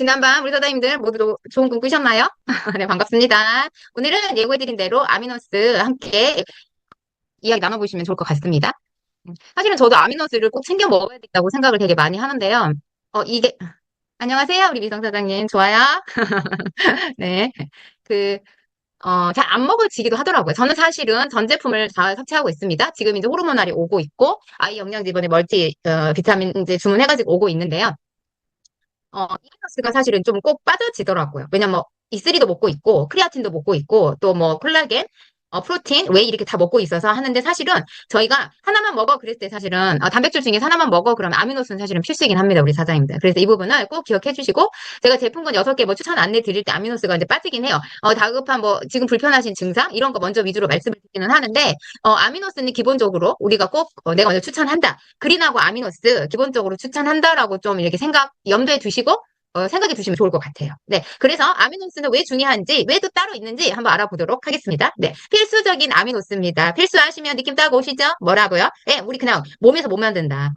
지난밤 우리 사장님들 모두 좋은 꿈 꾸셨나요? 네, 반갑습니다. 오늘은 예고해드린 대로 아미노스 함께 이야기 나눠보시면 좋을 것 같습니다. 음, 사실은 저도 아미노스를 꼭 챙겨 먹어야 된다고 생각을 되게 많이 하는데요. 어, 이게, 안녕하세요. 우리 미성 사장님. 좋아요. 네. 그, 어, 잘 안 먹어지기도 하더라고요. 저는 사실은 전 제품을 다 섭취하고 있습니다. 지금 이제 호르몬알이 오고 있고, 아이 영양제 이번에 멀티, 어, 비타민 이제 주문해가지고 오고 있는데요. 어, 이너스가 사실은 좀 꼭 빠져지더라고요. 왜냐면 뭐, E3도 먹고 있고, 크리아틴도 먹고 있고, 또 뭐, 콜라겐, 어, 프로틴, 웨이 이렇게 다 먹고 있어서 하는데 사실은 저희가 하나만 먹어 그랬을 때 사실은 어, 단백질 중에 하나만 먹어 그러면 아미노스는 사실은 필수이긴 합니다. 우리 사장님들. 그래서 이 부분을 꼭 기억해 주시고 제가 제품군 6개 뭐 추천 안내 드릴 때 아미노스가 이제 빠지긴 해요. 어, 다급한 뭐 지금 불편하신 증상 이런 거 먼저 위주로 말씀을 드리기는 하는데 어, 아미노스는 기본적으로 우리가 꼭 어, 내가 먼저 추천한다. 그린하고 아미노스 기본적으로 추천한다라고 좀 이렇게 생각 염두에 두시고 어, 생각해 두시면 좋을 것 같아요. 네. 그래서 아미노스는 왜 중요한지, 왜 또 따로 있는지 한번 알아보도록 하겠습니다. 네. 필수적인 아미노스입니다. 필수하시면 느낌 따고 오시죠? 뭐라고요? 네, 우리 그냥 몸에서 못 만든다.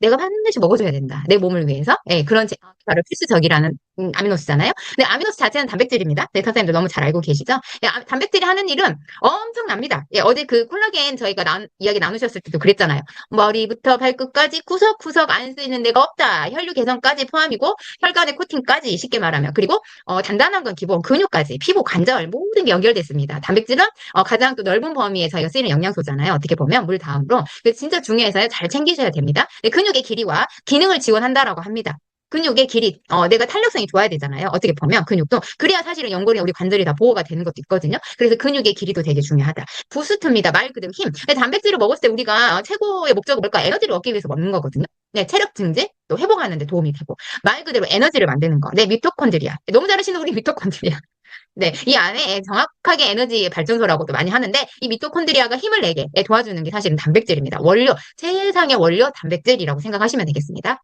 내가 반드시 먹어줘야 된다. 내 몸을 위해서. 예, 그런 제, 바로 필수적이라는 음, 아미노스잖아요. 근데 아미노스 자체는 단백질입니다. 네, 선생님들 너무 잘 알고 계시죠? 예, 아, 단백질이 하는 일은 엄청납니다. 예, 어제 그 콜라겐 저희가 나, 이야기 나누셨을 때도 그랬잖아요. 머리부터 발끝까지 구석구석 안 쓰이는 데가 없다. 혈류 개선까지 포함이고 혈관의 코팅까지 쉽게 말하면 그리고 어, 단단한 건 기본 근육까지 피부 관절 모든 게 연결됐습니다. 단백질은 어, 가장 또 넓은 범위에 저희가 쓰이는 영양소잖아요. 어떻게 보면 물 다음으로 진짜 중요해서요. 잘 챙기셔야 됩니다. 네, 근육의 길이와 기능을 지원한다라고 합니다. 근육의 길이, 어, 내가 탄력성이 좋아야 되잖아요. 어떻게 보면 근육도. 그래야 사실은 연골이나 우리 관절이 다 보호가 되는 것도 있거든요. 그래서 근육의 길이도 되게 중요하다. 부스트입니다. 말 그대로 힘. 단백질을 먹었을 때 우리가 최고의 목적은 뭘까? 에너지를 얻기 위해서 먹는 거거든요. 네, 체력 증진, 또 회복하는 데 도움이 되고. 말 그대로 에너지를 만드는 거. 네, 미토콘드리아. 너무 잘하시는 우리 미토콘드리아. 네, 이 안에 정확하게 에너지 발전소라고도 많이 하는데 이 미토콘드리아가 힘을 내게 도와주는 게 사실은 단백질입니다. 원료, 세상의 원료 단백질이라고 생각하시면 되겠습니다.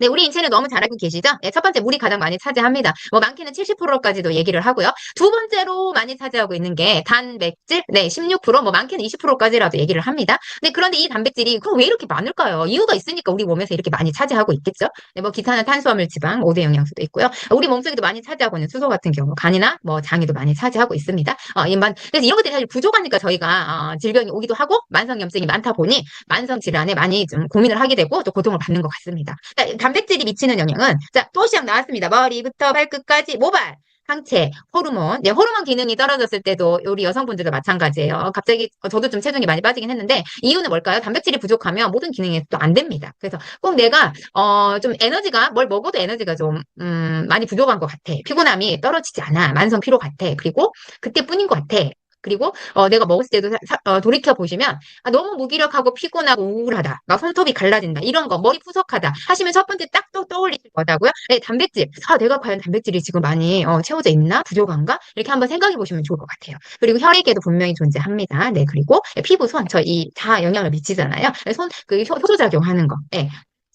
네, 우리 인체는 너무 잘 알고 계시죠? 네, 첫 번째 물이 가장 많이 차지합니다. 뭐 많게는 70%까지도 얘기를 하고요. 두 번째로 많이 차지하고 있는 게 단백질, 네, 16%, 뭐 많게는 20%까지라도 얘기를 합니다. 네, 그런데 이 단백질이 그럼 왜 이렇게 많을까요? 이유가 있으니까 우리 몸에서 이렇게 많이 차지하고 있겠죠? 네, 뭐 기타는 탄수화물, 지방, 5대 영양소도 있고요. 우리 몸속에도 많이 차지하고 있는 수소 같은 경우 간이나 뭐 장에도 많이 차지하고 있습니다. 어, 일반 그래서 이런 것들이 사실 부족하니까 저희가 어, 질병이 오기도 하고 만성염증이 많다 보니 만성 질환에 많이 좀 고민을 하게 되고 또 고통을 받는 것 같습니다. 그러니까 단백질이 미치는 영향은 자, 또 시작 나왔습니다. 머리부터 발끝까지 모발, 항체, 호르몬. 네, 호르몬 기능이 떨어졌을 때도 우리 여성분들도 마찬가지예요. 갑자기 저도 좀 체중이 많이 빠지긴 했는데 이유는 뭘까요? 단백질이 부족하면 모든 기능이 또 안 됩니다. 그래서 꼭 내가 어, 좀 에너지가 뭘 먹어도 에너지가 좀 음, 많이 부족한 것 같아. 피곤함이 떨어지지 않아. 만성 피로 같아. 그리고 그때뿐인 것 같아. 그리고 어, 내가 먹을 때도 사, 어, 돌이켜 보시면 아, 너무 무기력하고 피곤하고 우울하다, 막 손톱이 갈라진다 이런 거 머리 푸석하다 하시면 첫 번째 딱 또 떠올리실 거다고요. 네, 단백질. 아 내가 과연 단백질이 지금 많이 어, 채워져 있나 부족한가 이렇게 한번 생각해 보시면 좋을 것 같아요. 그리고 혈액에도 분명히 존재합니다. 네 그리고 피부, 손 저 이 다 영향을 미치잖아요. 네, 손그 효소 작용 하는 거. 네.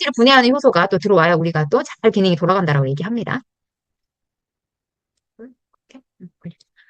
를 분해하는 효소가 또 들어와야 우리가 또 잘 기능이 돌아간다라고 얘기합니다.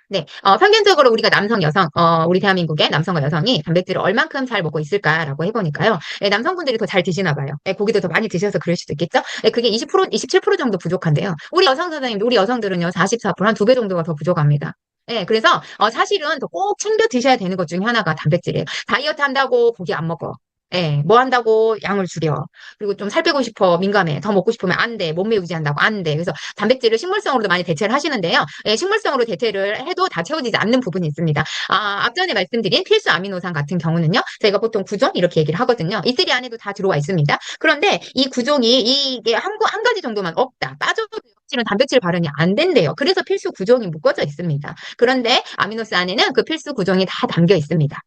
네, 어, 평균적으로 우리가 남성, 여성, 어, 우리 대한민국의 남성과 여성이 단백질을 얼만큼 잘 먹고 있을까라고 해보니까요. 네, 남성분들이 더 잘 드시나 봐요. 네, 고기도 더 많이 드셔서 그럴 수도 있겠죠? 네, 그게 20%, 27% 정도 부족한데요. 우리 여성 선생님, 우리 여성들은요, 44%, 한 두 배 정도가 더 부족합니다. 네, 그래서 어, 사실은 더 꼭 챙겨 드셔야 되는 것 중에 하나가 단백질이에요. 다이어트 한다고 고기 안 먹어. 예, 뭐 한다고 양을 줄여. 그리고 좀 살 빼고 싶어, 민감해. 더 먹고 싶으면 안 돼. 몸매 유지한다고 안 돼. 그래서 단백질을 식물성으로도 많이 대체를 하시는데요. 예, 식물성으로 대체를 해도 다 채워지지 않는 부분이 있습니다. 아, 앞전에 말씀드린 필수 아미노산 같은 경우는요. 저희가 보통 구종 이렇게 얘기를 하거든요. 이슬이 안에도 다 들어와 있습니다. 그런데 이 구종이 이게 한, 한 가지 정도만 없다. 빠져도 실은 단백질 발현이 안 된대요. 그래서 필수 구종이 묶어져 있습니다. 그런데 아미노스 안에는 그 필수 구종이 다 담겨 있습니다.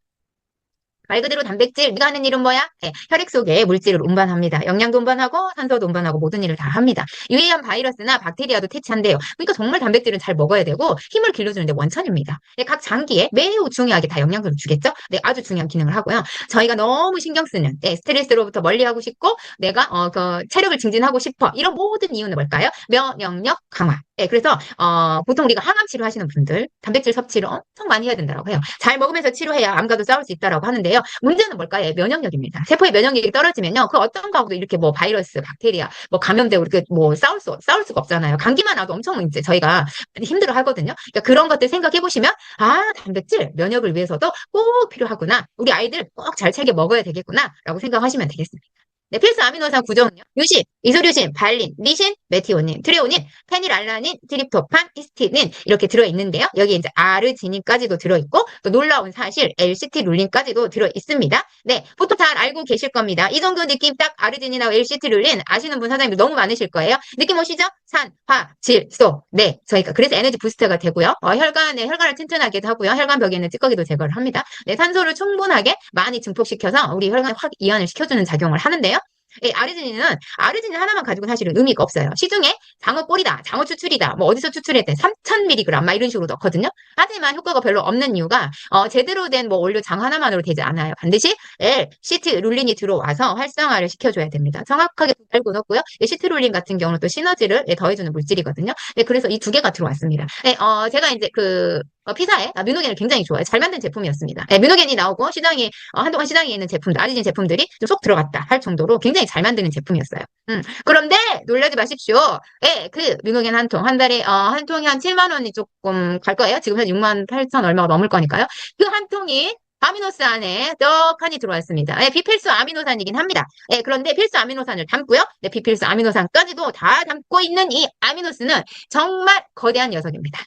말 그대로 단백질, 네가 하는 일은 뭐야? 네, 혈액 속에 물질을 운반합니다. 영양도 운반하고 산소도 운반하고 모든 일을 다 합니다. 유해한 바이러스나 박테리아도 퇴치한대요. 그러니까 정말 단백질은 잘 먹어야 되고 힘을 길러주는데 원천입니다. 네, 각 장기에 매우 중요하게 다 영양소를 주겠죠? 네, 아주 중요한 기능을 하고요. 저희가 너무 신경 쓰는 네, 스트레스로부터 멀리하고 싶고 내가 어, 그 체력을 증진하고 싶어 이런 모든 이유는 뭘까요? 면역력 강화. 네, 그래서 어, 보통 우리가 항암 치료하시는 분들 단백질 섭취를 엄청 많이 해야 된다고 해요. 잘 먹으면서 치료해야 암과도 싸울 수 있다라고 하는데요. 있는데요. 문제는 뭘까요? 예, 면역력입니다. 세포의 면역력이 떨어지면요. 그 어떤 거하고도 이렇게 뭐 바이러스, 박테리아, 뭐 감염되고 이렇게 뭐 싸울 수, 싸울 수가 없잖아요. 감기만 와도 엄청 이제 저희가 힘들어 하거든요. 그러니까 그런 것들 생각해 보시면, 아, 단백질, 면역을 위해서도 꼭 필요하구나. 우리 아이들 꼭 잘 챙겨 먹어야 되겠구나. 라고 생각하시면 되겠습니다. 네, 필수 아미노산 구조는요. 유신, 이소류신, 발린, 리신, 메티오닌, 트레오닌, 페닐알라닌, 트립토판, 히스티딘 이렇게 들어있는데요. 여기 이제 아르지닌까지도 들어있고 또 놀라운 사실 L시티룰린까지도 들어있습니다. 네, 보통 잘 알고 계실 겁니다. 이 정도 느낌 딱 아르지닌하고 L시티룰린 아시는 분 사장님들 너무 많으실 거예요. 느낌 오시죠? 산, 화, 질, 소. 네, 저희가 그래서 에너지 부스터가 되고요. 어, 혈관에 혈관을 튼튼하게 하고요. 혈관 벽에 있는 찌꺼기도 제거를 합니다. 네, 산소를 충분하게 많이 증폭시켜서 우리 혈관에 확 이완을 시켜주는 작용을 하는데요. 예, 아르지닌은 아르지닌 하나만 가지고 사실은 의미가 없어요. 시중에 장어 꼴이다, 장어 추출이다, 뭐 어디서 추출했대 3,000mg 막 이런 식으로 넣거든요. 하지만 효과가 별로 없는 이유가 어, 제대로 된 뭐 원료 장 하나만으로 되지 않아요. 반드시 L, 시트룰린이 들어와서 활성화를 시켜줘야 됩니다. 정확하게 알고 넣고요. 예, 시트룰린 같은 경우는 또 시너지를 예, 더해주는 물질이거든요. 예, 그래서 이 두 개가 들어왔습니다. 예, 어, 제가 이제 그 어, 피사에 아, 뮤노겐을 굉장히 좋아해요. 잘 만든 제품이었습니다. 예, 뮤노겐이 나오고 시장에 어, 한동안 시장에 있는 제품들, 아리진 제품들이 좀 쏙 들어갔다 할 정도로 굉장히 잘 만드는 제품이었어요. 음, 그런데 놀라지 마십시오. 예, 그 뮤노겐 한 통, 한 달에 어, 한 통이 한 7만 원이 조금 갈 거예요. 지금 한 6만 8천 얼마가 넘을 거니까요. 그 한 통이 아미노스 안에 떡하니 들어와 있습니다. 예, 비필수 아미노산이긴 합니다. 예, 그런데 필수 아미노산을 담고요. 네, 비필수 아미노산까지도 다 담고 있는 이 아미노스는 정말 거대한 녀석입니다.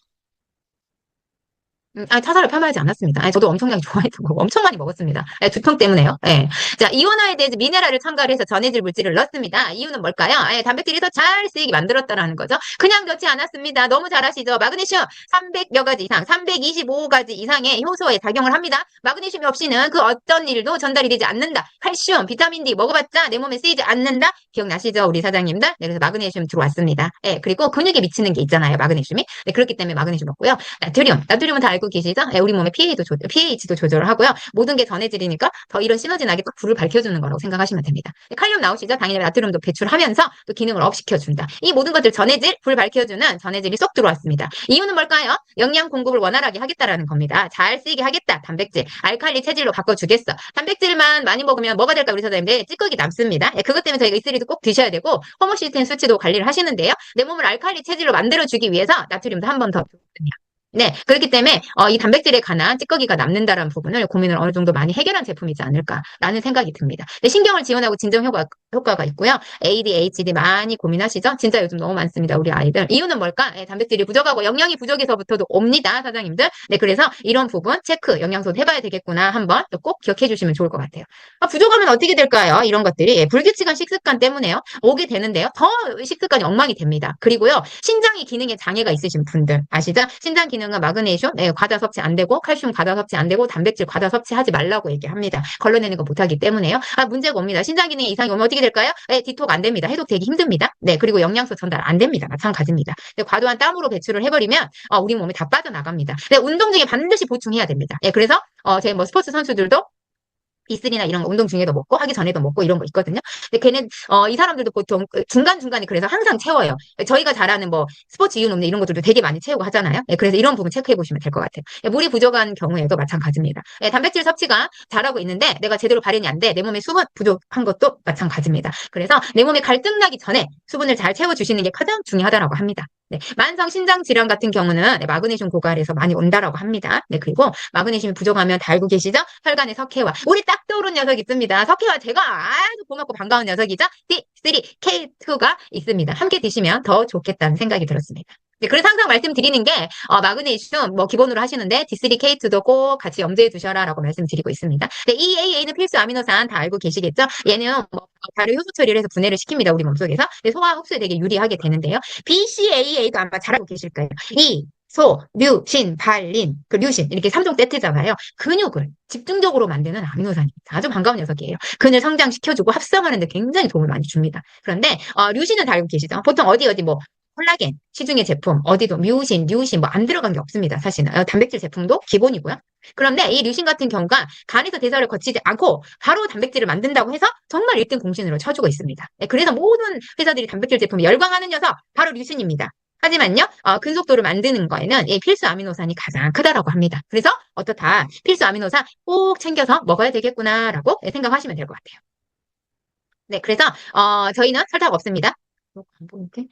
음, 아, 타사를 폄하하지 않았습니다. 아, 저도 엄청나게 좋아했던 거고 엄청 많이 먹었습니다. 예, 두통 때문에요. 예. 자, 이온화에 대해서 미네랄을 첨가를 해서 전해질 물질을 넣습니다. 이유는 뭘까요? 예, 단백질이 더 잘 쓰이게 만들었다라는 거죠. 그냥 넣지 않았습니다. 너무 잘 아시죠? 마그네슘 300여 가지 이상, 325가지 이상의 효소에 작용을 합니다. 마그네슘이 없이는 그 어떤 일도 전달이 되지 않는다. 칼슘, 비타민 D 먹어봤자 내 몸에 쓰이지 않는다. 기억나시죠? 우리 사장님들? 네, 그래서 마그네슘 들어왔습니다. 예, 그리고 근육에 미치는 게 있잖아요. 마그네슘이. 네, 그렇기 때문에 마그네슘 먹고요. 나트륨, 나트륨은 다 알고 계시죠? 예, 우리 몸의 pH도, 조, pH도 조절을 하고요. 모든 게 전해지니까 더 이런 시너지 나게 딱 불을 밝혀주는 거라고 생각하시면 됩니다. 네, 칼륨 나오시죠? 당연히 나트륨도 배출하면서 또 기능을 업 시켜준다. 이 모든 것들 전해질, 불 밝혀주는 전해질이 쏙 들어왔습니다. 이유는 뭘까요? 영양 공급을 원활하게 하겠다라는 겁니다. 잘 쓰이게 하겠다. 단백질, 알칼리 체질로 바꿔주겠어. 단백질만 많이 먹으면 뭐가 될까 우리 사장님들 찌꺼기 남습니다. 예, 그것 때문에 저희가 이슬이도 꼭 드셔야 되고 호모시스텐 수치도 관리를 하시는데요. 내 몸을 알칼리 체질로 만들어주기 위해서 나트륨도 한 번더 주거든요. 네, 그렇기 때문에 어, 이 단백질에 관한 찌꺼기가 남는다라는 부분을 고민을 어느 정도 많이 해결한 제품이지 않을까라는 생각이 듭니다. 네, 신경을 지원하고 진정 효과, 효과가 있고요. ADHD 많이 고민하시죠? 진짜 요즘 너무 많습니다, 우리 아이들. 이유는 뭘까? 네, 단백질이 부족하고 영양이 부족해서부터도 옵니다, 사장님들. 네, 그래서 이런 부분 체크, 영양소 해봐야 되겠구나 한번 또꼭 기억해 주시면 좋을 것 같아요. 아, 부족하면 어떻게 될까요? 이런 것들이 예, 불규칙한 식습관 때문에요. 오게 되는데요. 더 식습관이 엉망이 됩니다. 그리고요, 신장의 기능에 장애가 있으신 분들 아시죠? 신장 기능 은 마그네슘, 네, 과다 섭취 안 되고 칼슘 과다 섭취 안 되고 단백질 과다 섭취하지 말라고 얘기합니다. 걸러내는 거 못하기 때문에요. 아, 문제가 옵니다. 신장 기능에 이상이 오면 어떻게 될까요? 네, 디톡 안 됩니다. 해독 되기 힘듭니다. 네, 그리고 영양소 전달 안 됩니다. 마찬가지입니다. 네, 과도한 땀으로 배출을 해버리면 어, 우리 몸에 다 빠져나갑니다. 네, 운동 중에 반드시 보충해야 됩니다. 네, 그래서 어, 제 뭐 스포츠 선수들도 B3나 이런 거 운동 중에도 먹고 하기 전에도 먹고 이런 거 있거든요. 근데 걔는 어, 이 사람들도 보통 중간 중간에 그래서 항상 채워요. 저희가 잘 아는 뭐 스포츠 이온 음료 이런 것들도 되게 많이 채우고 하잖아요. 예, 그래서 이런 부분 체크해 보시면 될 것 같아요. 예, 물이 부족한 경우에도 마찬가지입니다. 예, 단백질 섭취가 잘하고 있는데 내가 제대로 발현이 안 돼. 내 몸에 수분 부족한 것도 마찬가지입니다. 그래서 내 몸에 갈등 나기 전에 수분을 잘 채워 주시는 게 가장 중요하다라고 합니다. 네, 만성 신장 질환 같은 경우는 네, 마그네슘 고갈에서 많이 온다라고 합니다. 네, 그리고 마그네슘이 부족하면 다 알고 계시죠? 혈관의 석회화. 우리 딱 떠오른 녀석 있습니다. 석회화 제가 아주 고맙고 반가운 녀석이죠? D3K2가 있습니다. 함께 드시면 더 좋겠다는 생각이 들었습니다. 네, 그래서 항상 말씀드리는 게 어, 마그네슘 뭐 기본으로 하시는데 D3K2도 꼭 같이 염두에 두셔라라고 말씀드리고 있습니다. 네, EAA는 필수 아미노산 다 알고 계시겠죠? 얘는 뭐 다른 효소 처리를 해서 분해를 시킵니다. 우리 몸속에서. 네, 소화 흡수에 되게 유리하게 되는데요. BCAA도 아마 잘 알고 계실 거예요. 이 소, 류, 신, 발 린, 그 류신 이렇게 3종 세트잖아요. 근육을 집중적으로 만드는 아미노산입니다. 아주 반가운 녀석이에요. 근을 성장시켜주고 합성하는 데 굉장히 도움을 많이 줍니다. 그런데 어, 류신은 다 알고 계시죠? 보통 어디 어디 뭐 콜라겐, 시중의 제품, 어디도 뮤신, 류신 뭐 안 들어간 게 없습니다. 사실은. 어, 단백질 제품도 기본이고요. 그런데 이 류신 같은 경우가 간에서 대사를 거치지 않고 바로 단백질을 만든다고 해서 정말 1등 공신으로 쳐주고 있습니다. 네, 그래서 모든 회사들이 단백질 제품에 열광하는 녀석 바로 류신입니다. 하지만요, 어, 근속도를 만드는 거에는 이 필수 아미노산이 가장 크다라고 합니다. 그래서 어떻다 필수 아미노산 꼭 챙겨서 먹어야 되겠구나라고 생각하시면 될 것 같아요. 네, 그래서 어, 저희는 설탕 없습니다.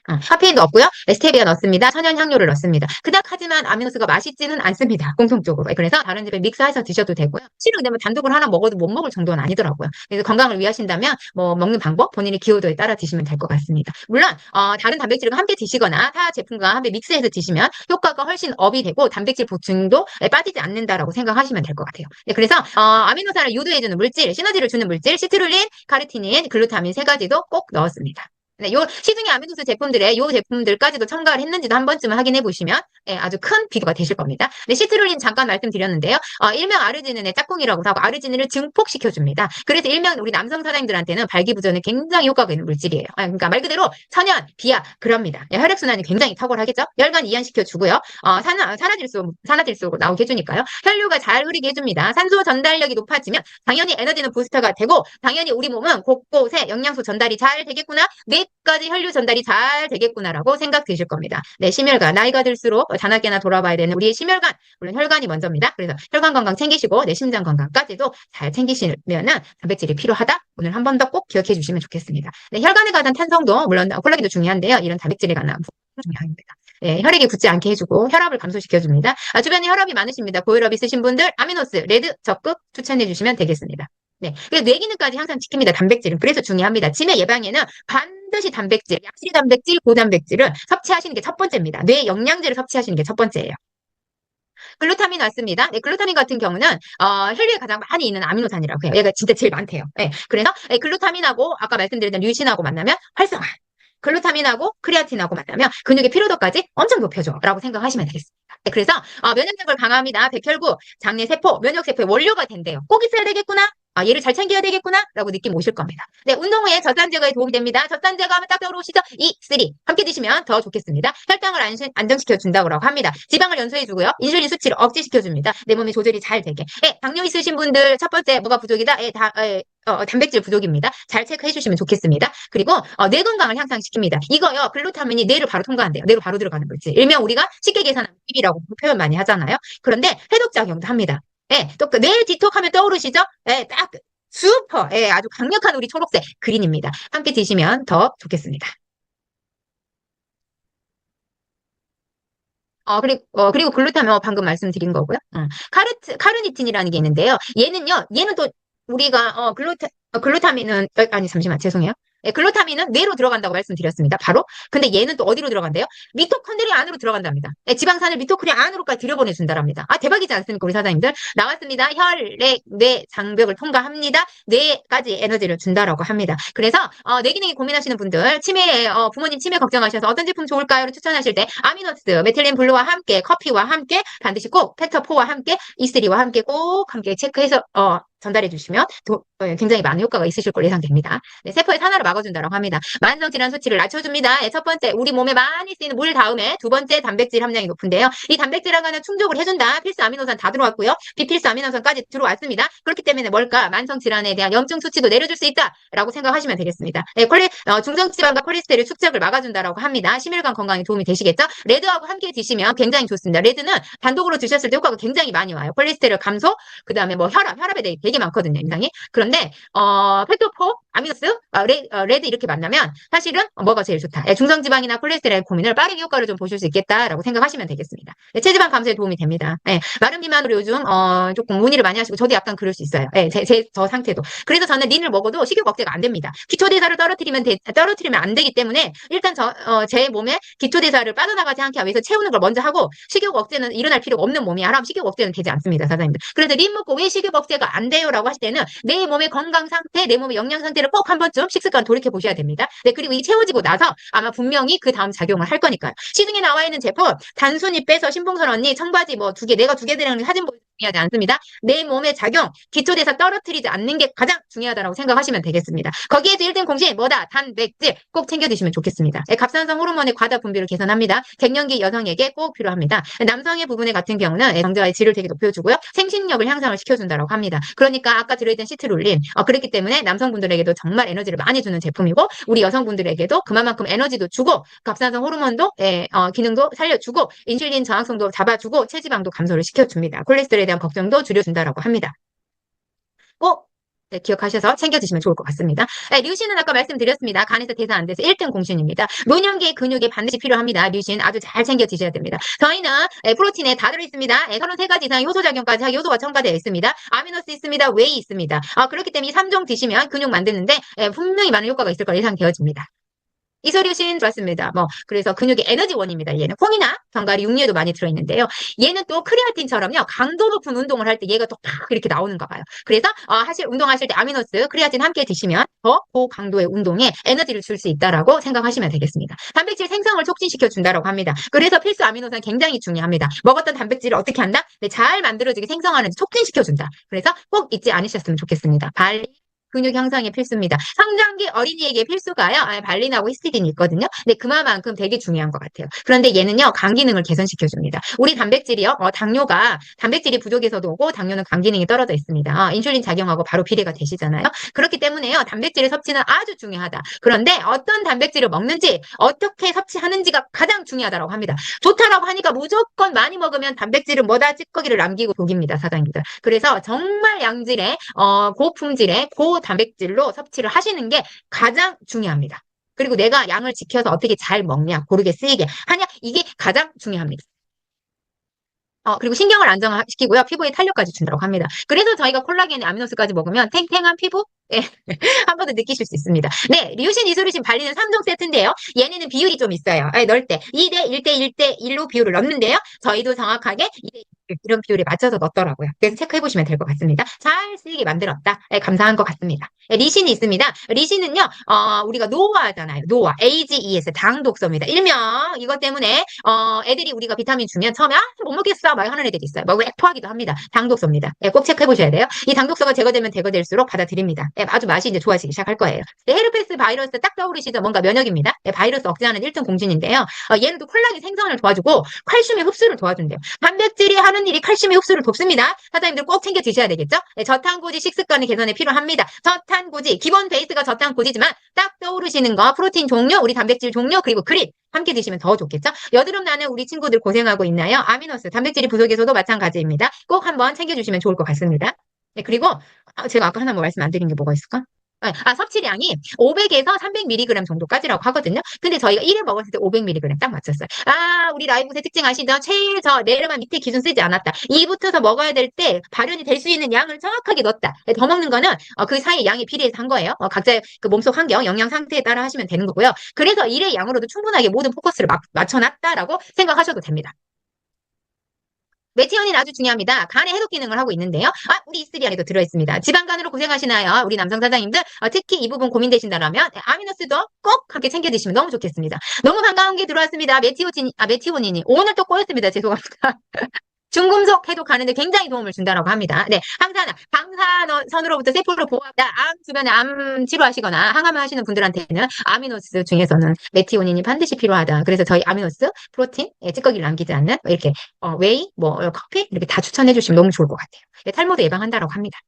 어, 카페인도 없고요. 스테비아 넣습니다. 천연 향료를 넣습니다. 그닥 하지만 아미노스가 맛있지는 않습니다. 공통적으로. 그래서 다른 집에 믹스해서 드셔도 되고요. 실은 근데 뭐 단독으로 하나 먹어도 못 먹을 정도는 아니더라고요. 그래서 건강을 위하신다면 뭐 먹는 방법 본인의 기호도에 따라 드시면 될 것 같습니다. 물론 어, 다른 단백질과 함께 드시거나 타 제품과 함께 믹스해서 드시면 효과가 훨씬 업이 되고 단백질 보충도 빠지지 않는다라고 생각하시면 될 것 같아요. 네, 그래서 어, 아미노산을 유도해주는 물질, 시너지를 주는 물질, 시트룰린, 카르티닌, 글루타민 세 가지도 꼭 넣었습니다. 네, 요 시중의 아미노스 제품들에 요 제품들까지도 첨가를 했는지도 한 번쯤 확인해 보시면 예, 아주 큰 비교가 되실 겁니다. 네, 시트룰린 잠깐 말씀드렸는데요. 어, 일명 아르지닌의 짝꿍이라고 하고 아르지닌을 증폭시켜 줍니다. 그래서 일명 우리 남성 사장님들한테는 발기부전에 굉장히 효과가 있는 물질이에요. 아, 그러니까 말 그대로 천연, 비약, 그럽니다. 예, 혈액 순환이 굉장히 탁월하겠죠? 혈관 이완시켜 주고요. 어, 산화, 산화질소, 산화질소 나오게 해주니까요. 혈류가 잘 흐르게 해줍니다. 산소 전달력이 높아지면 당연히 에너지는 부스터가 되고 당연히 우리 몸은 곳곳에 영양소 전달이 잘 되겠구나. 뇌 까지 혈류 전달이 잘 되겠구나라고 생각 되실 겁니다. 네, 심혈관. 나이가 들수록 자나깨나 돌아봐야 되는 우리의 심혈관. 물론 혈관이 먼저입니다. 그래서 혈관 건강 챙기시고 내 심장 건강까지도 잘 챙기시면은 단백질이 필요하다. 오늘 한 번 더 꼭 기억해 주시면 좋겠습니다. 네, 혈관에 관한 탄성도 물론 콜라겐도 중요한데요. 이런 단백질에 관한 중요합니다. 네, 혈액이 굳지 않게 해주고 혈압을 감소시켜줍니다. 아, 주변에 혈압이 많으십니다. 고혈압 있으신 분들 아미노스, 레드 적극 추천해 주시면 되겠습니다. 네, 그래서 뇌 기능까지 항상 지킵니다. 단백질은 그래서 중요합니다. 치매 예방에는 반 드시 단백질, 약실 단백질, 고단백질을 섭취하시는 게 첫 번째입니다. 뇌 영양제를 섭취하시는 게 첫 번째예요. 글루타민 왔습니다. 네, 글루타민 같은 경우는 어, 혈류에 가장 많이 있는 아미노산이라고 해요. 얘가 진짜 제일 많대요. 네, 그래서 네, 글루타민하고 아까 말씀드렸던 류신하고 만나면 활성화. 글루타민하고 크리아틴하고 만나면 근육의 피로도까지 엄청 높여줘라고 생각하시면 되겠습니다. 네, 그래서 어, 면역력을 강화합니다. 백혈구, 장내 세포, 면역 세포의 원료가 된대요. 꼭 있어야 되겠구나. 아, 얘를 잘 챙겨야 되겠구나 라고 느낌 오실 겁니다. 네, 운동 후에 젖산 제거에 도움이 됩니다. 젖산 제거 하면 딱 떠오르시죠? 이, 쓰리 함께 드시면 더 좋겠습니다. 혈당을 안정시켜 준다고 합니다. 지방을 연소해 주고요. 인슐린 수치를 억제시켜 줍니다. 내 몸에 조절이 잘 되게. 예, 당뇨 있으신 분들 첫 번째 뭐가 부족이다? 예, 다, 예, 어, 단백질 부족입니다. 잘 체크해 주시면 좋겠습니다. 그리고 어, 뇌 건강을 향상시킵니다. 이거요 글루타민이 뇌를 바로 통과한대요. 뇌로 바로 들어가는 물질. 일명 우리가 쉽게 계산하는 팁이라고 표현 많이 하잖아요. 그런데 해독 작용도 합니다. 예, 또뇌 디톡 하면 떠오르시죠? 예, 딱 슈퍼, 예, 아주 강력한 우리 초록색 그린입니다. 함께 드시면 더 좋겠습니다. 어, 그리고, 어, 그리고 글루타민 어, 방금 말씀드린 거고요. 어, 카르트, 카르니틴이라는 게 있는데요. 얘는요, 얘는 또 우리가, 어, 글루타, 어, 글루타민은, 어, 아니, 잠시만, 죄송해요. 예, 글루타민은 뇌로 들어간다고 말씀드렸습니다. 바로. 근데 얘는 또 어디로 들어간대요? 미토콘드리아 안으로 들어간답니다. 예, 지방산을 미토콘드리아 안으로까지 들여보내준다랍니다. 아, 대박이지 않습니까? 우리 사장님들. 나왔습니다. 혈액, 뇌, 장벽을 통과합니다. 뇌까지 에너지를 준다라고 합니다. 그래서, 어, 뇌 기능이 고민하시는 분들, 치매, 어, 부모님 치매 걱정하셔서 어떤 제품 좋을까요?를 추천하실 때, 아미노스, 메틸린 블루와 함께, 커피와 함께, 반드시 꼭, 페터포와 함께, 이스리와 함께 꼭 함께 체크해서, 어, 전달해 주시면 도, 어, 굉장히 많은 효과가 있으실 걸로 예상됩니다. 네, 세포의 산화를 막아준다고 합니다. 만성 질환 수치를 낮춰줍니다. 네, 첫 번째 우리 몸에 많이 쓰이는 물 다음에 두 번째 단백질 함량이 높은데요. 이 단백질하고는 충족을 해준다. 필수 아미노산 다 들어왔고요. 비필수 아미노산까지 들어왔습니다. 그렇기 때문에 뭘까? 만성 질환에 대한 염증 수치도 내려줄 수 있다라고 생각하시면 되겠습니다. 네, 콜레, 어, 중성지방과 콜레스테롤 축적을 막아준다라고 합니다. 심혈관 건강에 도움이 되시겠죠? 레드하고 함께 드시면 굉장히 좋습니다. 레드는 단독으로 드셨을 때 효과가 굉장히 많이 와요. 콜레스테롤 감소, 그 다음에 뭐 혈압, 혈압에 대해 되게 많거든요, 임상이. 그런데 어, 페토포, 아미노스, 어, 레, 어, 레드 이렇게 만나면 사실은 뭐가 제일 좋다. 예, 중성지방이나 콜레스테롤 고민을 빠르게 효과를 좀 보실 수 있겠다라고 생각하시면 되겠습니다. 네, 체지방 감소에 도움이 됩니다. 예, 마른 비만으로 요즘 어, 조금 문의를 많이 하시고 저도 약간 그럴 수 있어요. 예, 제, 제, 저 상태도. 그래서 저는 닌을 먹어도 식욕 억제가 안 됩니다. 기초대사를 떨어뜨리면 되, 떨어뜨리면 안 되기 때문에 일단 저, 어, 제 몸에 기초대사를 빠져나가지 않게 하기 위해서 채우는 걸 먼저 하고 식욕 억제는 일어날 필요가 없는 몸이 하라면 식욕 억제는 되지 않습니다, 사장님들. 그래서 닌 먹고 왜 식욕 억제가 안 돼 요라고 하실 때는 내 몸의 건강 상태, 내 몸의 영양 상태를 꼭 한 번쯤 식습관 돌이켜 보셔야 됩니다. 네, 그리고 이 채워지고 나서 아마 분명히 그 다음 작용을 할 거니까요. 시중에 나와 있는 제품 단순히 빼서 신봉선 언니 청바지 뭐 두 개, 내가 두 개 드리는 사진 보여 중요하지 않습니다. 내 몸의 작용, 기초대사 떨어뜨리지 않는 게 가장 중요하다고 생각하시면 되겠습니다. 거기에서 1등 공신 뭐다? 단백질 꼭 챙겨 드시면 좋겠습니다. 예, 갑상선 호르몬의 과다 분비를 개선합니다. 갱년기 여성에게 꼭 필요합니다. 남성의 부분에 같은 경우는 예, 정자의 질을 되게 높여주고요. 생식력을 향상을 시켜준다고 합니다. 그러니까 아까 들어있던 시트룰린 어, 그렇기 때문에 남성분들에게도 정말 에너지를 많이 주는 제품이고 우리 여성분들에게도 그만큼 에너지도 주고 갑상선 호르몬도 예, 어, 기능도 살려주고 인슐린 저항성도 잡아주고 체지방도 감소를 시켜줍니다. 콜레스테롤에 대한 걱정도 줄여준다라고 합니다. 꼭 네, 기억하셔서 챙겨 드시면 좋을 것 같습니다. 네, 류신은 아까 말씀드렸습니다. 간에서 대사 안 돼서 1등 공신입니다. 노년기 근육에 반드시 필요합니다. 류신 아주 잘 챙겨 드셔야 됩니다. 저희는 예, 프로틴에 다 들어있습니다. 예, 33가지 이상 효소작용까지 하고 요소가 첨가되어 있습니다. 아미노스 있습니다. 웨이 있습니다. 아, 그렇기 때문에 이 3종 드시면 근육 만드는데 예, 분명히 많은 효과가 있을 거라 예상되어집니다. 이소류신 좋았습니다. 뭐 그래서 근육의 에너지원입니다. 얘는 콩이나 견과류, 육류에도 많이 들어있는데요. 얘는 또 크레아틴처럼요. 강도 높은 운동을 할 때 얘가 또 팍 이렇게 나오는가 봐요. 그래서 어, 하실 운동하실 때 아미노스, 크레아틴 함께 드시면 더 고강도의 운동에 에너지를 줄 수 있다라고 생각하시면 되겠습니다. 단백질 생성을 촉진시켜 준다라고 합니다. 그래서 필수 아미노산 굉장히 중요합니다. 먹었던 단백질을 어떻게 한다? 네, 잘 만들어지게 생성하는지 촉진시켜 준다. 그래서 꼭 잊지 않으셨으면 좋겠습니다. 발리 근육 형성에 필수입니다. 성장기 어린이에게 필수가요. 아, 발린하고 히스티딘이 있거든요. 근데 그만큼 되게 중요한 것 같아요. 그런데 얘는요, 간 기능을 개선시켜 줍니다. 우리 단백질이요, 어, 당뇨가 단백질이 부족해서도 오고 당뇨는 간 기능이 떨어져 있습니다. 어, 인슐린 작용하고 바로 비례가 되시잖아요. 그렇기 때문에요, 단백질의 섭취는 아주 중요하다. 그런데 어떤 단백질을 먹는지 어떻게 섭취하는지가 가장 중요하다고 합니다. 좋다라고 하니까 무조건 많이 먹으면 단백질은 뭐다 찌꺼기를 남기고 독입니다, 사장님들. 그래서 정말 양질의 어, 고품질의 고 단백질로 섭취를 하시는 게 가장 중요합니다. 그리고 내가 양을 지켜서 어떻게 잘 먹냐, 고르게 쓰이게 하냐, 이게 가장 중요합니다. 어, 그리고 신경을 안정시키고요. 피부에 탄력까지 준다고 합니다. 그래서 저희가 콜라겐 아미노스까지 먹으면 탱탱한 피부? 예, 한번 더 느끼실 수 있습니다. 네, 리우신, 이소류신, 발리는 3종 세트인데요. 얘네는 비율이 좀 있어요. 예, 넣을 때 2대 1대 1대 1로 비율을 넣는데요. 저희도 정확하게 2대 이런 비율에 맞춰서 넣더라고요. 그래서 체크해 보시면 될 것 같습니다. 잘 쓰이게 만들었다. 네, 감사한 것 같습니다. 네, 리신이 있습니다. 리신은요, 어, 우리가 노화잖아요. 노화. AGES 당 독소입니다. 일명 이것 때문에 어, 애들이 우리가 비타민 주면 처음에 아, 못 먹겠어. 막 하는 애들이 있어요. 막 엑토하기도 합니다. 당 독소입니다. 네, 꼭 체크해 보셔야 돼요. 이 당 독소가 제거되면 제거될수록 받아들입니다. 네, 아주 맛이 이제 좋아지기 시작할 거예요. 네, 헤르페스 바이러스 딱 떠오르시죠? 뭔가 면역입니다. 네, 바이러스 억제하는 1등 공신인데요. 어, 얘는 또 콜라겐 생성을 도와주고 칼슘의 흡수를 도와준대요. 단백질이 하는 일이 칼슘의 흡수를 돕습니다. 사장님들 꼭 챙겨 드셔야 되겠죠? 네, 저탄고지 식습관의 개선에 필요합니다. 저탄고지, 기본 베이스가 저탄고지지만 딱 떠오르시는 거 프로틴 종류, 우리 단백질 종류, 그리고 그린 함께 드시면 더 좋겠죠? 여드름 나는 우리 친구들 고생하고 있나요? 아미노스, 단백질이 부족해서도 마찬가지입니다. 꼭 한번 챙겨주시면 좋을 것 같습니다. 네, 그리고 아, 제가 아까 하나 뭐 말씀 안 드린 게 뭐가 있을까? 아, 아, 섭취량이 500에서 300mg 정도까지라고 하거든요. 근데 저희가 1회 먹었을 때 500mg 딱 맞췄어요. 아, 우리 라이브세 특징 아시죠? 최저 내려만 밑에 기준 쓰지 않았다. 2부터서 먹어야 될 때 발현이 될 수 있는 양을 정확하게 넣었다. 더 먹는 거는 어, 그 사이 양이 비례해서 한 거예요. 어, 각자의 그 몸속 환경, 영양 상태에 따라 하시면 되는 거고요. 그래서 1회 양으로도 충분하게 모든 포커스를 막, 맞춰놨다라고 생각하셔도 됩니다. 메티온이 아주 중요합니다. 간의 해독 기능을 하고 있는데요. 아, 우리 이슬이 안에도 들어있습니다. 지방간으로 고생하시나요? 우리 남성 사장님들 어, 특히 이 부분 고민되신다면 네, 아미노스도 꼭 함께 챙겨 드시면 너무 좋겠습니다. 너무 반가운 게 들어왔습니다. 메티오진, 아, 메티오닌이 오늘 또 꼬였습니다. 죄송합니다. 중금속 해독하는데 굉장히 도움을 준다고 합니다. 네, 항산화, 방사선으로부터 세포를 보호하다 암 주변에 암 치료하시거나 항암을 하시는 분들한테는 아미노스 중에서는 메티오닌이 반드시 필요하다. 그래서 저희 아미노스, 프로틴, 예, 찌꺼기를 남기지 않는 이렇게 어, 웨이, 뭐 커피 이렇게 다 추천해 주시면 너무 좋을 것 같아요. 예, 탈모도 예방한다고 합니다.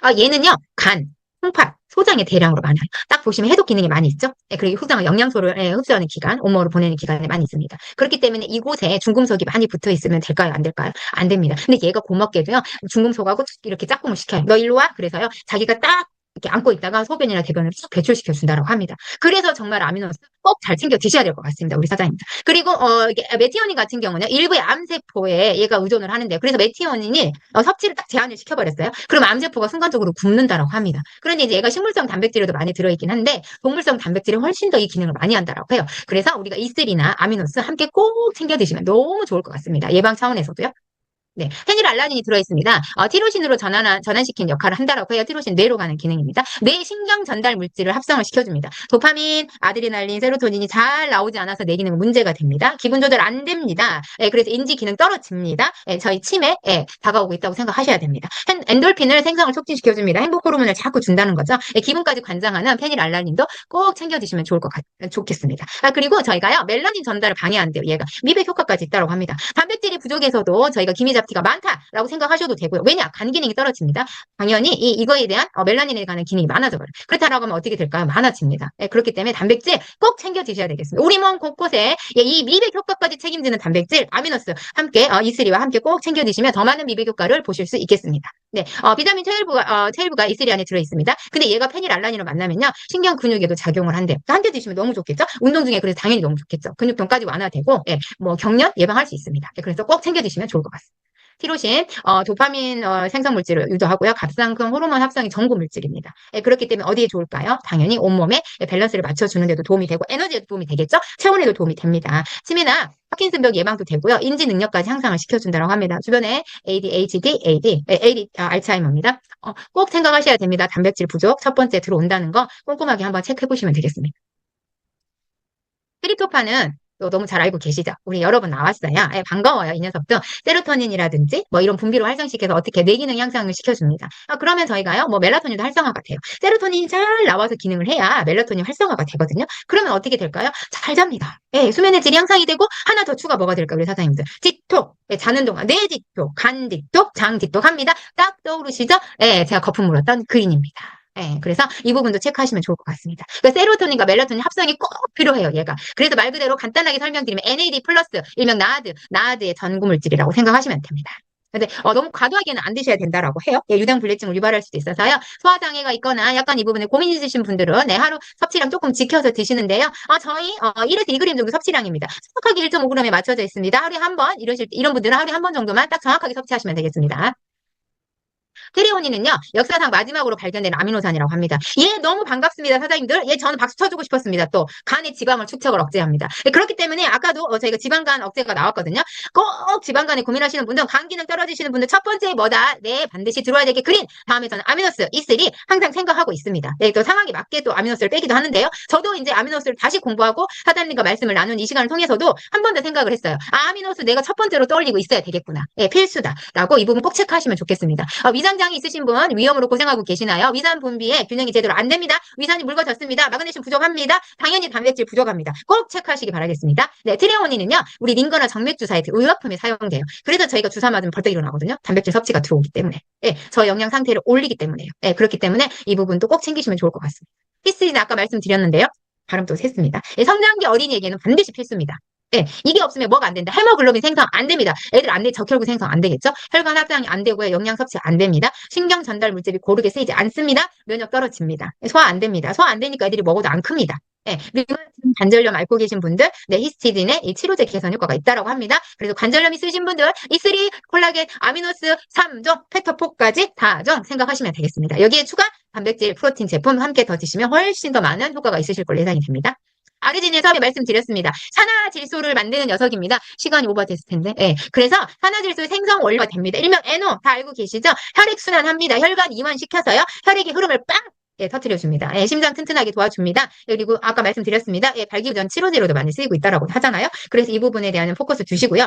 아, 얘는요, 간, 홍파, 소장의 대량으로 많아요. 딱 보시면 해독 기능이 많이 있죠? 네, 그리고 소장은 영양소를 예, 흡수하는 기관, 온몸으로 보내는 기관이 많이 있습니다. 그렇기 때문에 이곳에 중금속이 많이 붙어 있으면 될까요? 안 될까요? 안 됩니다. 근데 얘가 고맙게도요, 중금속하고 이렇게 짝꿍을 시켜요. 너 일로 와? 그래서요, 자기가 딱 이렇게 안고 있다가 소변이나 대변을 쭉 배출시켜 준다고 합니다. 그래서 정말 아미노스 꼭잘 챙겨 드셔야 될 것 같습니다. 우리 사장님들. 그리고 어 이게 메티오닌 같은 경우는 일부의 암세포에 얘가 의존을 하는데요. 그래서 메티오닌이 어, 섭취를 딱 제한을 시켜버렸어요. 그럼 암세포가 순간적으로 굶는다라고 합니다. 그런데 이제 얘가 식물성 단백질에도 많이 들어있긴 한데 동물성 단백질이 훨씬 더 이 기능을 많이 한다라고 해요. 그래서 우리가 이슬이나 아미노스 함께 꼭 챙겨 드시면 너무 좋을 것 같습니다. 예방 차원에서도요. 네, 페닐알라닌이 들어있습니다. 어, 티로신으로 전환, 전환시킨 역할을 한다라고 해요. 티로신 뇌로 가는 기능입니다. 뇌 신경 전달 물질을 합성을 시켜줍니다. 도파민, 아드레날린, 세로토닌이 잘 나오지 않아서 뇌 기능 문제가 됩니다. 기분 조절 안 됩니다. 예, 그래서 인지 기능 떨어집니다. 예, 저희 치매 예, 다가오고 있다고 생각하셔야 됩니다. 엔, 엔돌핀을 생성을 촉진시켜줍니다. 행복 호르몬을 자꾸 준다는 거죠. 예, 기분까지 관장하는 페닐알라닌도 꼭 챙겨 드시면 좋을 것 같, 좋겠습니다. 아, 그리고 저희가요 멜라닌 전달을 방해한대요. 얘가 미백 효과까지 있다고 합니다. 단백질이 부족해서도 저희가 기미 잡티가 많다라고 생각하셔도 되고요. 왜냐? 간 기능이 떨어집니다. 당연히 이, 이거에 대한 어, 멜라닌에 관한 기능이 많아져 버려요. 그렇다라고 하면 어떻게 될까요? 많아집니다. 예, 그렇기 때문에 단백질 꼭 챙겨 드셔야 되겠습니다. 우리 몸 곳곳에 예, 이 미백 효과까지 책임지는 단백질 아미노스 함께 어, 이슬이와 함께 꼭 챙겨 드시면 더 많은 미백 효과를 보실 수 있겠습니다. 네, 어, 비타민 12가 어, 12가 이슬이 안에 들어 있습니다. 근데 얘가 페닐알라닌으로 만나면요 신경 근육에도 작용을 한대요. 함께 드시면 너무 좋겠죠? 운동 중에 그래서 당연히 너무 좋겠죠. 근육통까지 완화되고 예, 뭐 경련 예방할 수 있습니다. 예, 그래서 꼭 챙겨 드시면 좋을 것 같습니다. 티로신, 어, 도파민 어, 생성 물질을 유도하고요. 갑상선 호르몬 합성이 전구 물질입니다. 예, 그렇기 때문에 어디에 좋을까요? 당연히 온몸에 예, 밸런스를 맞춰주는 데도 도움이 되고 에너지에도 도움이 되겠죠? 체온에도 도움이 됩니다. 치매나 파킨슨병 예방도 되고요. 인지 능력까지 향상을 시켜준다고 합니다. 주변에 ADHD, AD, 예, AD 아, 알츠하이머입니다. 어, 꼭 생각하셔야 됩니다. 단백질 부족 첫 번째 들어온다는 거 꼼꼼하게 한번 체크해 보시면 되겠습니다. 트립토판은 또 너무 잘 알고 계시죠? 우리 여러 번 나왔어요. 예, 반가워요. 이 녀석도 세로토닌이라든지 뭐 이런 분비로 활성시켜서 어떻게 뇌 기능 향상을 시켜줍니다. 아, 그러면 저희가요, 뭐 멜라토닌도 활성화가 돼요. 세로토닌이 잘 나와서 기능을 해야 멜라토닌 활성화가 되거든요. 그러면 어떻게 될까요? 잘 잡니다. 예, 수면의 질이 향상이 되고 하나 더 추가 뭐가 될까요, 우리 사장님들? 디톡, 예, 자는 동안 뇌 디톡, 간 디톡, 장 디톡 합니다. 딱 떠오르시죠? 예, 제가 거품 물었던 그린입니다. 예, 그래서 이 부분도 체크하시면 좋을 것 같습니다. 그러니까 세로토닌과 멜라토닌 합성이 꼭 필요해요, 얘가. 그래서 말 그대로 간단하게 설명드리면 NAD 플러스, 일명 나드, 나드의 전구 물질이라고 생각하시면 됩니다. 근데 어, 너무 과도하게는 안 드셔야 된다라고 해요. 예, 유당 불내증을 유발할 수도 있어서요. 소화 장애가 있거나 약간 이 부분에 고민 있으신 분들은 네, 하루 섭취량 조금 지켜서 드시는데요. 아, 저희 어, 1에서 2g 정도 섭취량입니다. 정확하게 1.5g에 맞춰져 있습니다. 하루에 한 번 이러실 때 이런 분들은 하루에 한 번 정도만 딱 정확하게 섭취하시면 되겠습니다. 트리오닌은요, 역사상 마지막으로 발견된 아미노산이라고 합니다. 예, 너무 반갑습니다, 사장님들. 예, 저는 박수 쳐주고 싶었습니다. 또, 간의 지방을 축적을 억제합니다. 예, 그렇기 때문에 아까도 어, 저희가 지방간 억제가 나왔거든요. 꼭 지방간에 고민하시는 분들, 간 기능 떨어지시는 분들, 첫 번째 뭐다? 네, 반드시 들어야 될게 그린. 다음에 저는 아미노스, E3 항상 생각하고 있습니다. 네, 또 상황에 맞게 또 아미노스를 빼기도 하는데요. 저도 이제 아미노스를 다시 공부하고 사장님과 말씀을 나눈 이 시간을 통해서도 한 번 더 생각을 했어요. 아, 아미노스 내가 첫 번째로 떠올리고 있어야 되겠구나. 예, 필수다. 라고 이 부분 꼭 체크하시면 좋겠습니다. 어, 위장 장이 있으신 분 위험으로 고생하고 계시나요? 위산 분비에 균형이 제대로 안 됩니다. 위산이 묽어졌습니다. 마그네슘 부족합니다. 당연히 단백질 부족합니다. 꼭 체크하시기 바라겠습니다. 네, 트레오닌은요. 우리 링거나 정맥 주사에 의약품에 사용돼요. 그래서 저희가 주사 맞으면 벌떡 일어나거든요. 단백질 섭취가 들어오기 때문에. 예, 저 영양 상태를 올리기 때문에요. 예, 그렇기 때문에 이 부분도 꼭 챙기시면 좋을 것 같습니다. 히스리는 아까 말씀드렸는데요. 발음 또 셌습니다. 예, 성장기 어린이에게는 반드시 필수입니다. 예, 이게 없으면 뭐가 안 된다. 헤모글로빈 생성 안 됩니다. 애들 안 돼, 적혈구 생성 안 되겠죠? 혈관 합장이 안 되고요. 영양 섭취 안 됩니다. 신경 전달 물질이 고르게 쓰이지 않습니다. 면역 떨어집니다. 소화 안 됩니다. 소화 안 되니까 애들이 먹어도 안 큽니다. 예, 류마티즘 관절염 앓고 계신 분들, 네, 히스티딘의 이 치료제 개선 효과가 있다라고 합니다. 그래서 관절염 있으신 분들, E3, 콜라겐, 아미노스, 3종, 페터포까지 다종 생각하시면 되겠습니다. 여기에 추가 단백질, 프로틴 제품 함께 더 드시면 훨씬 더 많은 효과가 있으실 걸로 예상이 됩니다. 아르지닌 처음에 말씀드렸습니다. 산화 질소를 만드는 녀석입니다. 시간이 오버 됐을 텐데. 예. 그래서 산화 질소 생성 원료가 됩니다. 일명 NO 다 알고 계시죠? 혈액 순환합니다. 혈관 이완시켜서요. 혈액의 흐름을 빵 예, 터트려줍니다. 예, 심장 튼튼하게 도와줍니다. 그리고 아까 말씀드렸습니다. 예, 발기부전 치료제로도 많이 쓰이고 있다라고 하잖아요. 그래서 이 부분에 대한 포커스 두시고요.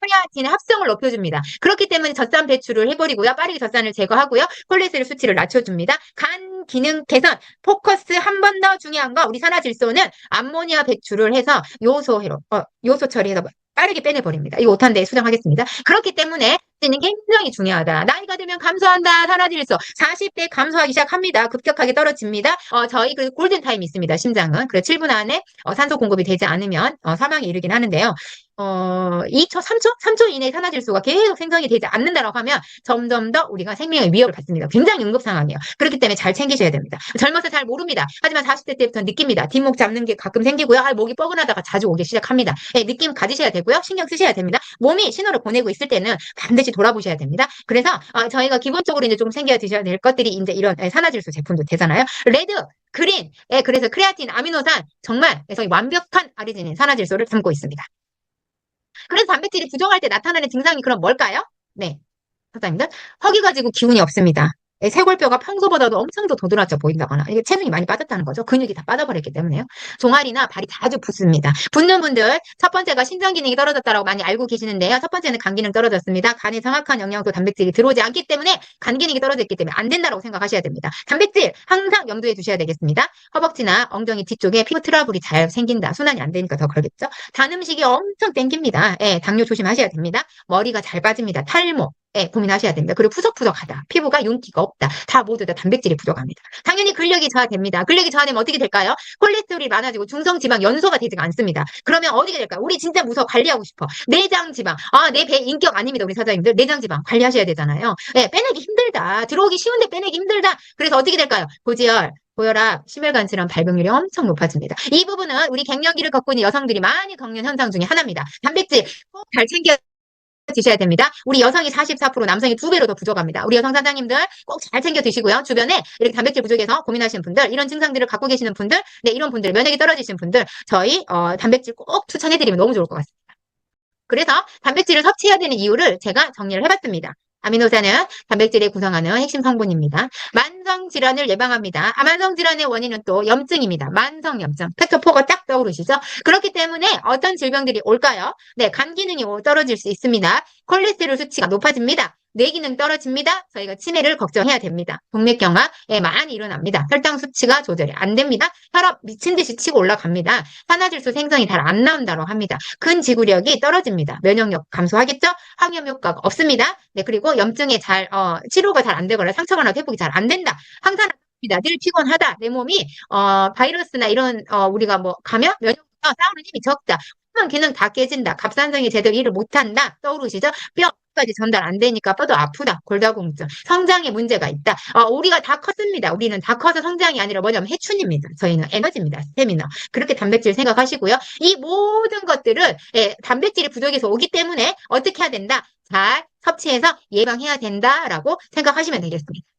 크레아틴의 합성을 높여줍니다. 그렇기 때문에 젖산 배출을 해버리고요. 빠르게 젖산을 제거하고요. 콜레스테롤 수치를 낮춰줍니다. 간 기능 개선, 포커스 한 번 더 중요한 거 우리 산화질소는 암모니아 배출을 해서 요소 해로, 어, 요소 처리해서 빠르게 빼내버립니다. 이 5탄대에 수정하겠습니다. 그렇기 때문에 는 굉장히 중요하다. 나이가 들면 감소한다. 산화질소 40대 감소하기 시작합니다. 급격하게 떨어집니다. 어, 저희 그 골든 타임이 있습니다. 심장은 그래 7분 안에 어, 산소 공급이 되지 않으면 어, 사망에 이르긴 하는데요. 어, 2초, 3초? 3초 이내에 산화질소가 계속 생성이 되지 않는다라고 하면 점점 더 우리가 생명의 위협을 받습니다. 굉장히 응급 상황이에요. 그렇기 때문에 잘 챙기셔야 됩니다. 젊어서 잘 모릅니다. 하지만 40대 때부터 느낍니다. 뒷목 잡는 게 가끔 생기고요. 아, 목이 뻐근하다가 자주 오기 시작합니다. 네, 느낌 가지셔야 되고요. 신경 쓰셔야 됩니다. 몸이 신호를 보내고 있을 때는 반드시 돌아보셔야 됩니다. 그래서 어, 저희가 기본적으로 이제 좀 챙겨 드셔야 될 것들이 이제 이런 예, 산화질소 제품도 되잖아요. 레드, 그린, 예, 그래서 크레아틴, 아미노산 정말 완벽한 아리지닌 산화질소를 담고 있습니다. 그래서 단백질이 부족할 때 나타나는 증상이 그럼 뭘까요? 네. 사장님들, 허기 가 지고 기운이 없습니다. 예, 쇄골뼈가 평소보다도 엄청 더 도드라져 보인다거나 이게 체중이 많이 빠졌다는 거죠. 근육이 다 빠져버렸기 때문에요. 종아리나 발이 자주 붓습니다. 붓는 분들 첫 번째가 신장 기능이 떨어졌다라고 많이 알고 계시는데요. 첫 번째는 간 기능 떨어졌습니다. 간에 정확한 영양소 단백질이 들어오지 않기 때문에 간 기능이 떨어졌기 때문에 안 된다라고 생각하셔야 됩니다. 단백질 항상 염두에 두셔야 되겠습니다. 허벅지나 엉덩이 뒤쪽에 피부 트러블이 잘 생긴다. 순환이 안 되니까 더 그러겠죠. 단 음식이 엄청 땡깁니다. 예, 당뇨 조심하셔야 됩니다. 머리가 잘 빠집니다. 탈모, 예, 고민하셔야 됩니다. 그리고 푸석푸석하다. 피부가 윤기가 없다. 다 모두 다 단백질이 부족합니다. 당연히 근력이 저하됩니다. 근력이 저하되면 어떻게 될까요? 콜레스테롤이 많아지고 중성 지방 연소가 되지가 않습니다. 그러면 어디가 될까요? 우리 진짜 무서워 관리하고 싶어. 내장 지방. 아, 내 배 인격 아닙니다. 우리 사장님들. 내장 지방 관리하셔야 되잖아요. 예, 빼내기 힘들다. 들어오기 쉬운데 빼내기 힘들다. 그래서 어떻게 될까요? 고지혈, 고혈압, 심혈관 질환 발병률이 엄청 높아집니다. 이 부분은 우리 갱년기를 겪고 있는 여성들이 많이 겪는 현상 중에 하나입니다. 단백질 꼭 잘 챙겨 드셔야 됩니다. 우리 여성이 44%, 남성이 두 배로 더 부족합니다. 우리 여성 사장님들 꼭 잘 챙겨 드시고요. 주변에 이렇게 단백질 부족해서 고민하시는 분들, 이런 증상들을 갖고 계시는 분들, 네, 이런 분들, 면역이 떨어지신 분들, 저희 어, 단백질 꼭 추천해드리면 너무 좋을 것 같습니다. 그래서 단백질을 섭취해야 되는 이유를 제가 정리를 해봤습니다. 아미노산은 단백질을 구성하는 핵심 성분입니다. 만성 질환을 예방합니다. 아, 만성 질환의 원인은 또 염증입니다. 만성 염증. 팩터 4가 딱 떠오르시죠? 그렇기 때문에 어떤 질병들이 올까요? 네, 간 기능이 떨어질 수 있습니다. 콜레스테롤 수치가 높아집니다. 뇌 기능 떨어집니다. 저희가 치매를 걱정해야 됩니다. 동맥경화에 많이 일어납니다. 혈당 수치가 조절이 안 됩니다. 혈압 미친 듯이 치고 올라갑니다. 산화질소 생성이 잘 안 나온다고 합니다. 근지구력이 떨어집니다. 면역력 감소하겠죠? 항염 효과가 없습니다. 네, 그리고 염증에 잘 어, 치료가 잘 안 되거나 상처가 나도 회복이 잘 안 된다. 합니다. 늘 피곤하다. 내 몸이 어, 바이러스나 이런 어, 우리가 뭐 감염 면역과 싸우는 힘이 적다. 기능 다 깨진다. 갑상선이 제대로 일을 못한다. 떠오르시죠? 뼈 까지 전달 안 되니까 뼈도 아프다. 골다공증. 성장에 문제가 있다. 어, 우리가 다 컸습니다. 우리는 다 커서 성장이 아니라 뭐냐면 해춘입니다. 저희는 에너지입니다. 스태미너. 그렇게 단백질 생각하시고요. 이 모든 것들은 예, 단백질이 부족해서 오기 때문에 어떻게 해야 된다? 잘 섭취해서 예방해야 된다라고 생각하시면 되겠습니다.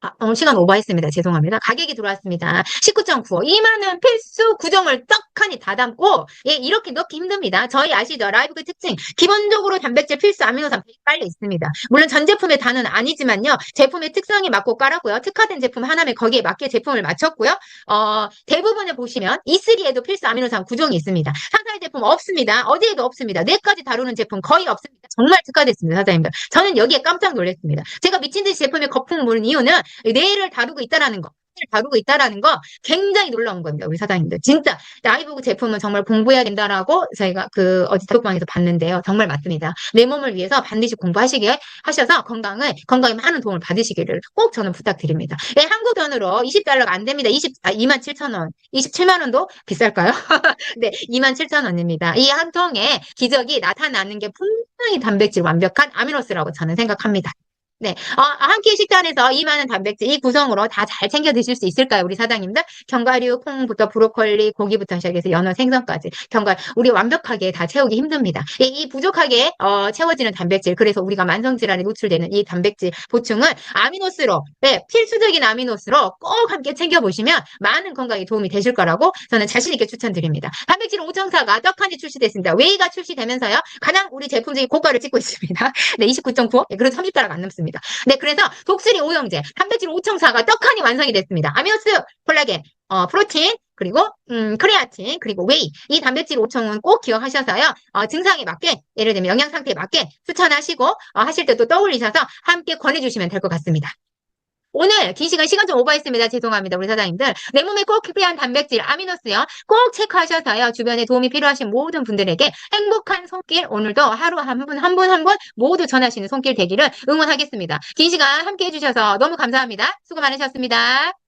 아, 오늘 시간 오버했습니다. 죄송합니다. 가격이 들어왔습니다. 19.95. 2만원 필수 구정을 떡하니 다 담고, 예, 이렇게 넣기 힘듭니다. 저희 아시죠? 라이브의 특징. 기본적으로 단백질 필수 아미노산 빨리 있습니다. 물론 전 제품의 단은 아니지만요. 제품의 특성에 맞고 깔았고요. 특화된 제품 하나에 거기에 맞게 제품을 맞췄고요. 어, 대부분을 보시면 E3에도 필수 아미노산 구정이 있습니다. 상사의 제품 없습니다. 어디에도 없습니다. 뇌까지 다루는 제품 거의 없습니다. 정말 특화됐습니다. 사장님들. 저는 여기에 깜짝 놀랐습니다. 제가 미친 듯이 제품에 거품 무는 이유는 뇌를 다루고 있다라는 거. 다루고 있다라는 거 굉장히 놀라운 겁니다. 우리 사장님들. 진짜 라이브 제품은 정말 공부해야 된다라고 저희가 그 어디 단톡방에서 봤는데요. 정말 맞습니다. 내 몸을 위해서 반드시 공부하시게 하셔서 건강을 건강에 많은 도움을 받으시기를 꼭 저는 부탁드립니다. 네, 한국 돈으로 20달러가 안 됩니다. 20, 아, 2만 7천 원. 27만 원도 비쌀까요? 네, 2만 7천 원입니다. 이 한 통에 기적이 나타나는 게 분명히 단백질 완벽한 아미노스라고 저는 생각합니다. 네, 어, 한 끼 식단에서 이 많은 단백질, 이 구성으로 다 잘 챙겨 드실 수 있을까요, 우리 사장님들? 견과류, 콩부터 브로콜리, 고기부터 시작해서 연어, 생선까지. 견과, 우리 완벽하게 다 채우기 힘듭니다. 이, 이 부족하게 어, 채워지는 단백질, 그래서 우리가 만성질환에 노출되는 이 단백질 보충은 아미노스로, 네, 필수적인 아미노스로 꼭 함께 챙겨보시면 많은 건강에 도움이 되실 거라고 저는 자신있게 추천드립니다. 단백질 5.4가 떡하니 출시됐습니다. 웨이가 출시되면서요, 가장 우리 제품 중에 고가를 찍고 있습니다. 네, 29.95. 네, 그래서 30달러가 안 넘습니다. 네, 그래서 독수리 오형제, 단백질 5.4가 떡하니 완성이 됐습니다. 아미노스, 콜라겐, 어, 프로틴, 그리고 음, 크레아틴, 그리고 웨이. 이 단백질 5청은 꼭 기억하셔서요. 어, 증상에 맞게, 예를 들면 영양 상태에 맞게 추천하시고 어, 하실 때 또 떠올리셔서 함께 권해주시면 될 것 같습니다. 오늘 긴 시간 시간 좀 오버했습니다. 죄송합니다. 우리 사장님들. 내 몸에 꼭 필요한 단백질 아미노스요. 꼭 체크하셔서요. 주변에 도움이 필요하신 모든 분들에게 행복한 손길 오늘도 하루 한 분 한 분 한 분 모두 전하시는 손길 되기를 응원하겠습니다. 긴 시간 함께 해주셔서 너무 감사합니다. 수고 많으셨습니다.